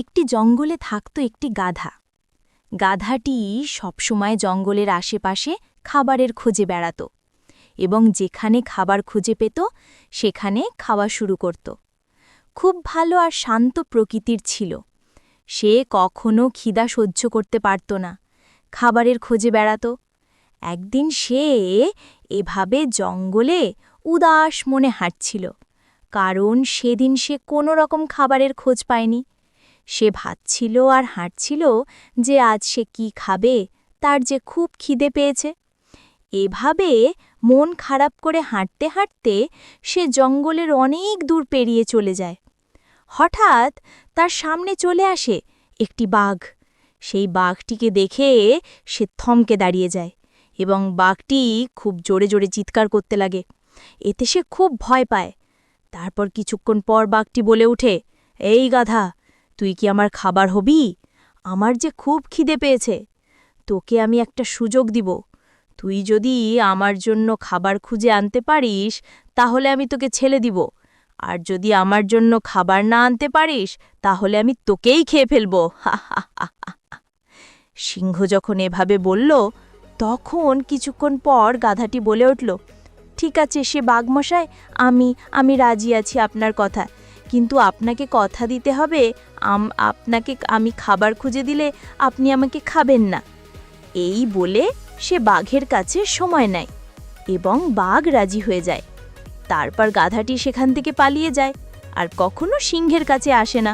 একটি জঙ্গলে থাকত একটি গাধা। গাধাটি সবসময় জঙ্গলের আশেপাশে খাবারের খোঁজে বেড়াত এবং যেখানে খাবার খুঁজে পেত, সেখানে খাওয়া শুরু করত। খুব ভালো আর শান্ত প্রকৃতির ছিল। সে কখনো খিদা সহ্য করতে পারত না, খাবারের খোঁজে বেড়াত। একদিন সে এভাবে জঙ্গলে উদাস মনে হাঁটছিল, কারণ সেদিন সে কোনো রকম খাবারের খোঁজ পায়নি। সে ভাবছিল আর হাঁটছিল যে আজ সে কি খাবে, তার যে খুব খিদে পেয়েছে। এভাবে মন খারাপ করে হাঁটতে হাঁটতে সে জঙ্গলের অনেক দূর পেরিয়ে চলে যায়। হঠাৎ তার সামনে চলে আসে একটি বাঘ। সেই বাঘটিকে দেখে সে থমকে দাঁড়িয়ে যায় এবং বাঘটি খুব জোরে জোরে চিৎকার করতে লাগে। এতে সে খুব ভয় পায়। তারপর কিছুক্ষণ পর বাঘটি বলে ওঠে, এই গাধা তুই কি আমার খাবার হবি? আমার যে খুব খিদে পেয়েছে। তোকে আমি একটা সুযোগ দিব। তুই যদি আমার জন্য খাবার খুঁজে আনতে পারিস, তাহলে আমি তোকে ছেড়ে দিব। আর যদি আমার জন্য খাবার না আনতে পারিস, তাহলে আমি তোকেই খেয়ে ফেলব। সিংহ যখন এভাবে বলল, তখন কিছুক্ষণ পর গাধাটি বলে উঠল, ঠিক আছে সে বাঘমশাই, আমি আমি রাজি আছি আপনার কথা কিন্তু আপনাকে কথা দিতে হবে আপনাকে আমি খাবার খুঁজে দিলে আপনি আমাকে খাবেন না। এই বলে সে বাঘের কাছে সময় নেয় এবং বাঘ রাজি হয়ে যায়। তারপর গাধাটি সেখান থেকে পালিয়ে যায় আর কখনো সিংহের কাছে আসে না।